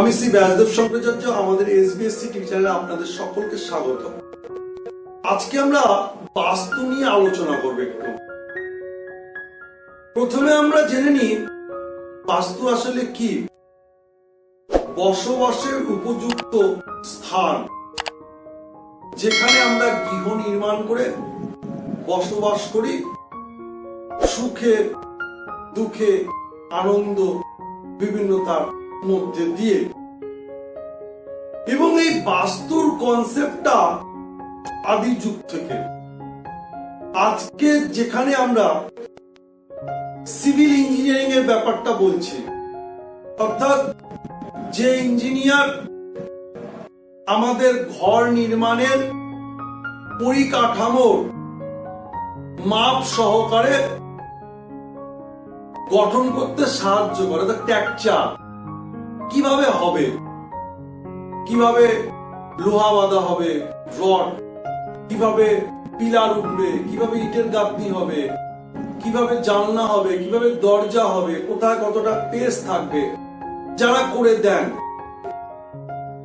আমি শ্রী ব্যাসদেব শঙ্করাচার্য, আমাদের টিভি চ্যানেলে আপনাদের সকলকে স্বাগত। আজকে আমরা বাস্তু নিয়ে আলোচনা করব একটু। প্রথমে আমরা জেনে নিই, বাস্তু আসলে কি? বসবাসের উপযুক্ত স্থান, যেখানে আমরা গৃহ নির্মাণ করে বসবাস করি। সুখে, দুঃখে, আনন্দ, বিভিন্নতার মধ্যে দিয়ে। এবং এই বাস্তুর কনসেপ্টটা আদি যুগ থেকে। আজকে যেখানে আমরা সিভিল ইঞ্জিনিয়ারিং এর ব্যাপারটা বলছি, অর্থাৎ যে ইঞ্জিনিয়ার আমাদের ঘর নির্মাণের পরিকাঠামোর মাপ সহকারে গঠন করতে সাহায্য করে অর্থাৎ ট্যাকচার কীভাবে হবে? কীভাবে লোহা বাঁধা হবে? রড। কীভাবে পিলার উঠবে? কীভাবে ইটের গাঁথনি হবে? কীভাবে জানলা হবে? কীভাবে দরজা হবে? কোথায় কতটা পেস থাকবে? যারা করে দেন।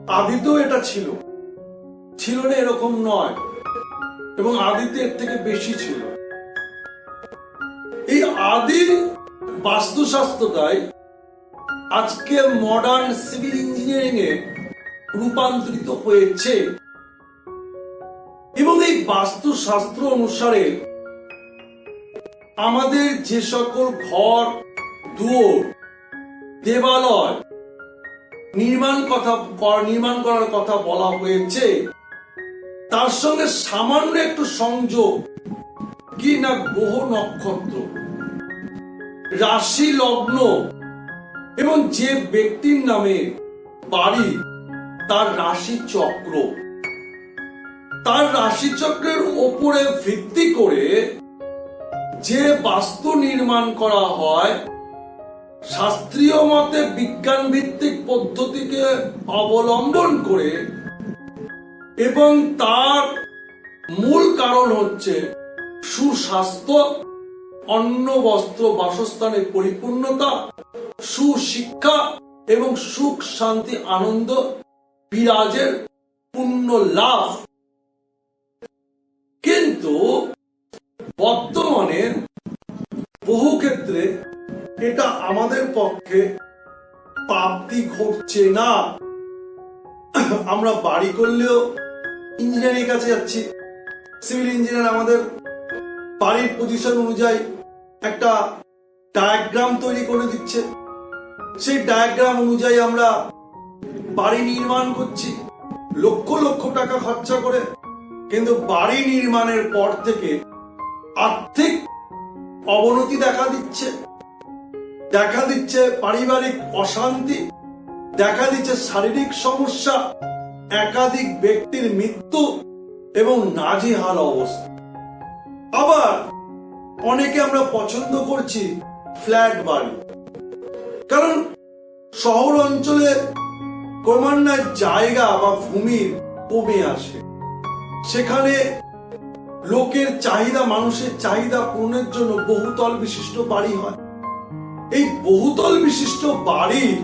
আদিতেও এটা ছিল। ছিল না এরকম নয়। এবং আদিতে এর থেকে বেশি ছিল। এই আদি বাস্তুশাস্ত্রটাই আজকে মডার্ন সিভিল ইঞ্জিনিয়ারিং এ রূপান্তরিত হয়েছে। এবং এই বাস্তুশাস্ত্র অনুসারে আমাদের যে সকল ঘর, দুয়ার, দেবালয় নির্মাণ কথা নির্মাণ করার কথা বলা হয়েছে, তার সঙ্গে সামান্য একটু সংযোগ কি না গ্রহ নক্ষত্র। রাশি লগ্ন এবং যে ব্যক্তির নামে বাড়ি, তার রাশি চক্র তার রাশি চক্রের ওপরে ভিত্তি করে যে বাস্তু নির্মাণ করা হয়, শাস্ত্রীয় মতে বিজ্ঞান ভিত্তিক পদ্ধতিকে অবলম্বন করে এবং তার মূল কারণ হচ্ছে সুস্বাস্থ্য, অন্ন, বস্ত্র, বাসস্থানের পরিপূর্ণতা সুশিক্ষা এবং সুখ, শান্তি, আনন্দ, বিরাজের পূর্ণ লাভ। কিন্তু বর্তমানে বহু ক্ষেত্রে এটা আমাদের পক্ষে প্রাপ্তি ঘটছে না। আমরা বাড়ি করলেও ইঞ্জিনিয়ারিং কাছে যাচ্ছি। সিভিল ইঞ্জিনিয়ার আমাদের বাড়ির পজিশন অনুযায়ী একটা ডায়াগ্রাম তৈরি করে দিচ্ছে। সেই ডায়াগ্রাম অনুযায়ী আমরা বাড়ি নির্মাণ করছি। লক্ষ লক্ষ টাকা খরচা করে। কিন্তু বাড়ি নির্মাণের পর থেকে আর্থিক অবনতি দেখা দিচ্ছে। দেখা দিচ্ছে পারিবারিক অশান্তি। দেখা দিচ্ছে শারীরিক সমস্যা। একাধিক ব্যক্তির মৃত্যু এবং নাজেহাল অবস্থা। আবার অনেকে আমরা পছন্দ করছি ফ্ল্যাট বাড়ি। কারণ শহর অঞ্চলে ক্রমান্বয়ে জায়গা বা ভূমির কমে আসে। সেখানে লোকের চাহিদা, মানুষের চাহিদা পূরণের জন্য বহুতল বিশিষ্ট বাড়ি হয়। এই বহুতল বিশিষ্ট বাড়ির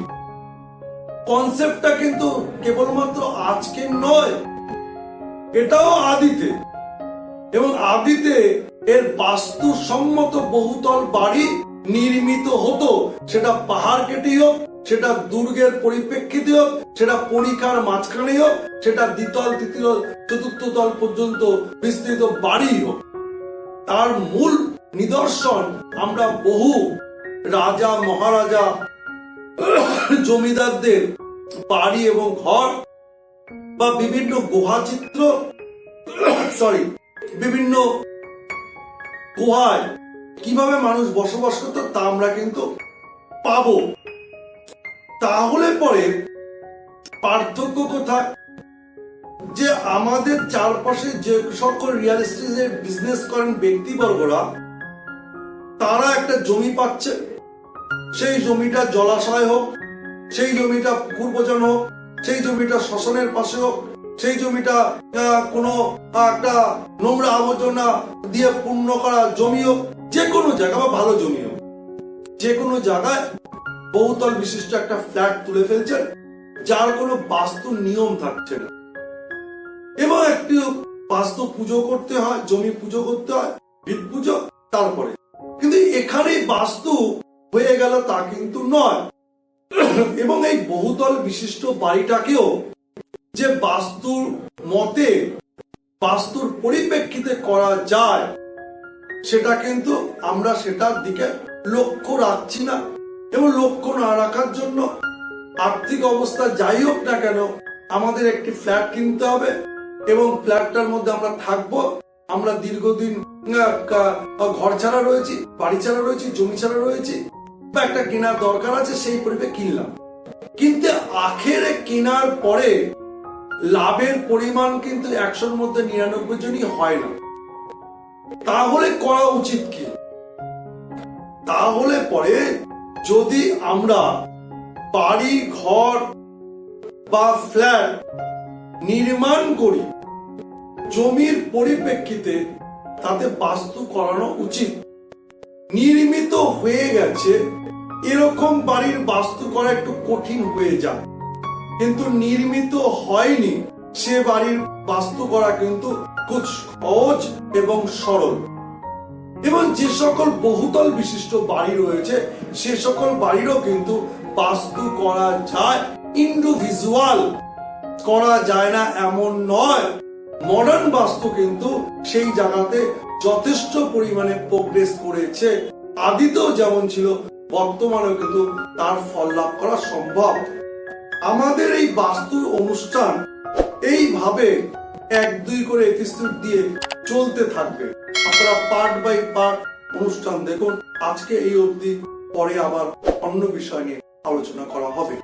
কনসেপ্টটা কিন্তু কেবলমাত্র আজকে নয়, এটাও আদিতে। এবং আদিতে এর বাস্তুসম্মত বহুতল বাড়ি নির্মিত হতো। সেটা পাহাড় কেটে হোক সেটা দুর্গের পরিপ্রেক্ষিতে হোক, সেটা পরিখার মাঝখানে হোক, সেটা দ্বিতল, তৃতীয়, চতুর্থ তল পর্যন্ত বিস্তৃত বাড়ি হোক। তার মূল নিদর্শন আমরা বহু রাজা, মহারাজা, জমিদারদের বাড়ি এবং ঘর বা বিভিন্ন গুহাচিত্র সরি বিভিন্ন গুহায় কীভাবে মানুষ বসবাস করতো তা আমরা কিন্তু পাবো। তাহলে পরে পার্থক্য কোথায়? যে আমাদের চারপাশে যে সকল রিয়েল এস্টেটের বিজনেস করেন ব্যক্তিবর্গরা, তারা একটা জমি পাচ্ছে। সেই জমিটা জলাশয় হোক, সেই জমিটা পুকুর বোঝান হোক, সেই জমিটা শ্মশানের পাশে হোক, সেই জমিটা কোনো একটা নোংরা আবর্জনা দিয়ে পূর্ণ করা জমি হোক যে কোনো জায়গা বা ভালো জমি হোক যে কোনো জায়গায় বহুতল বিশিষ্ট একটা ফ্ল্যাট তুলে ফেলছেন, যার কোনো বাস্তু নিয়ম থাকছে না। এবং একটি বাস্তু পুজো করতে হয়, জমি পুজো করতে হয় ভিত পুজো, তারপরে। কিন্তু এখানেই বাস্তু হয়ে গেল তা কিন্তু নয়। এবং এই বহুতল বিশিষ্ট বাড়িটাকেও যে বাস্তুর মতে, বাস্তুর পরিপ্রেক্ষিতে করা যায়, সেটা কিন্তু আমরা সেটার দিকে লক্ষ্য রাখছি না। এবং লক্ষ্য না রাখার জন্য আর্থিক অবস্থা যাই হোক না কেন, আমাদের একটি ফ্ল্যাট কিনতে হবে এবং ফ্ল্যাটটার মধ্যে আমরা থাকব। আমরা দীর্ঘদিন ঘর ছাড়া রয়েছি, বাড়ি ছাড়া রয়েছি, জমি ছাড়া রয়েছি। বা একটা কেনার দরকার আছে, সেই পরিবে কিনলাম। কিন্তু আখেরে কেনার পরে লাভের পরিমাণ কিন্তু একশোর মধ্যে নিরানব্বই জনই হয় না। তাহলে করা উচিত কি? তাহলে পরে যদি আমরা বাড়ি, ঘর বা ফ্ল্যাট নির্মাণ করি, জমির পরিপ্রেক্ষিতে তাতে বাস্তু করানো উচিত। নির্মিত হয়ে গেছে, এরকম বাড়ির বাস্তু করা একটু কঠিন হয়ে যায়। কিন্তু নির্মিত হয়নি, সে বাড়ির বাস্তু করা কিন্তু খুব সহজ এবং সরল। এবং যে সকল বহুতল বিশিষ্ট বাড়ি রয়েছে, সে সকল বাড়িরও কিন্তু বাস্তু করা যায় ইন্ডিভিজুয়াল করা যায় না এমন নয়। মডার্ন বাস্তু কিন্তু সেই জায়গাতে যথেষ্ট পরিমাণে প্রোগ্রেস করেছে। আদিতেও যেমন ছিল, বর্তমানেও কিন্তু তার ফল লাভ করা সম্ভব। আমাদের এই বাস্তুর অনুষ্ঠান এইভাবে এক দুই করে এপিসোড দিয়ে চলতে থাকবে। আপনারা পার্ট বাই পার্ট অনুষ্ঠান দেখুন। আজকে এই অবধি পরে আবার অন্য বিষয় নিয়ে আলোচনা করা হবে।